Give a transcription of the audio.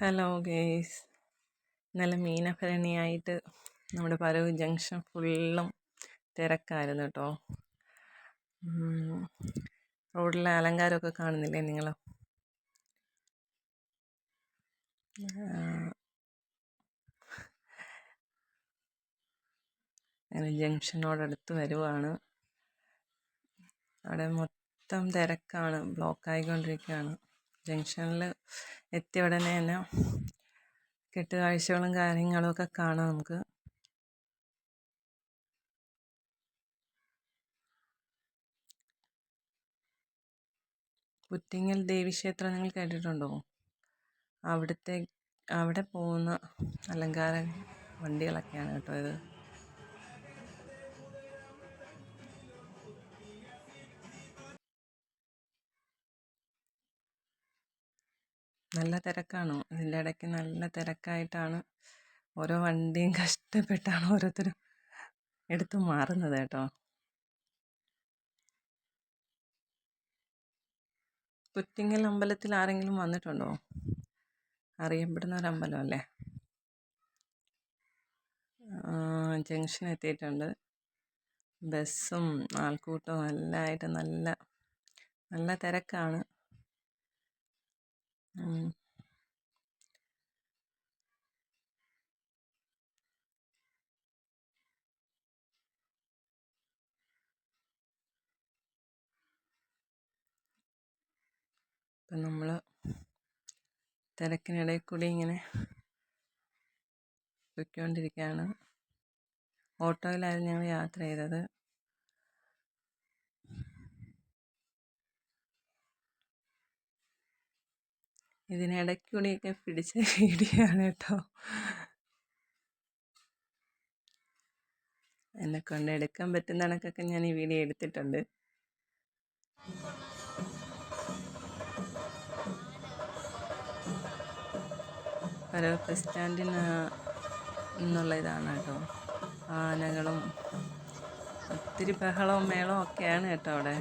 Hello guys നല്ല മീനഭരണിയായിട്ട് നമ്മുടെ പരവ് junction ഫുള്ളും തിരക്കായിരുന്നു കേട്ടോ റോഡിലെ അലങ്കാരമൊക്കെ കാണുന്നില്ലേ നിങ്ങൾ? അങ്ങനെ ജംഗ്ഷനോടടുത്ത് വരുവാണ്. അവിടെ മൊത്തം തിരക്കാണ്. ബ്ലോക്കായിക്കൊണ്ടിരിക്കുകയാണ്. ജംഗ്ഷനിൽ എത്തിയ ഉടനെ തന്നെ കെട്ടുകാഴ്ചകളും കാര്യങ്ങളും ഒക്കെ കാണാം നമുക്ക്. പുറ്റിങ്ങൽ ദേവീക്ഷേത്രം നിങ്ങൾ കേട്ടിട്ടുണ്ടോ? അവിടുത്തെ അവിടെ പോകുന്ന അലങ്കാര വണ്ടികളൊക്കെയാണ് കേട്ടോ ഇത്. നല്ല തിരക്കാണ്. ഇതിന്റെ ഇടയ്ക്ക് നല്ല തിരക്കായിട്ടാണ് ഓരോ വണ്ടിയും കഷ്ടപ്പെട്ടാണ് ഓരോരുത്തരും എടുത്തു മാറുന്നത് കേട്ടോ. പുറ്റിങ്ങൽ അമ്പലത്തിൽ ആരെങ്കിലും വന്നിട്ടുണ്ടോ? അറിയപ്പെടുന്ന ഒരു അമ്പലമല്ലേ ജംഗ്ഷൻ എത്തിയിട്ടുണ്ട്. ബസ്സും ആൾക്കൂട്ടവും എല്ലാം ആയിട്ട് നല്ല നല്ല തിരക്കാണ്. ഇപ്പം നമ്മൾ തിരക്കിനിടയിൽ കൂടി ഇങ്ങനെ പൊയ്ക്കൊണ്ടിരിക്കുകയാണ്. ഓട്ടോയിലായിരുന്നു ഞങ്ങൾ യാത്ര ചെയ്തത്. ഇതിനിടയ്ക്കൂടിയൊക്കെ പിടിച്ച വീഡിയോ ആണ് കേട്ടോ എന്നെക്കൊണ്ട് എടുക്കാൻ പറ്റുന്ന കണക്കൊക്കെ ഞാൻ ഈ വീഡിയോ എടുത്തിട്ടുണ്ട്. ഓരോ ബസ് സ്റ്റാൻഡിന് എന്നുള്ള ഇതാണ് കേട്ടോ. ആനകളും ഒത്തിരി ബഹളവും മേളവും ഒക്കെയാണ് കേട്ടോ അവിടെ.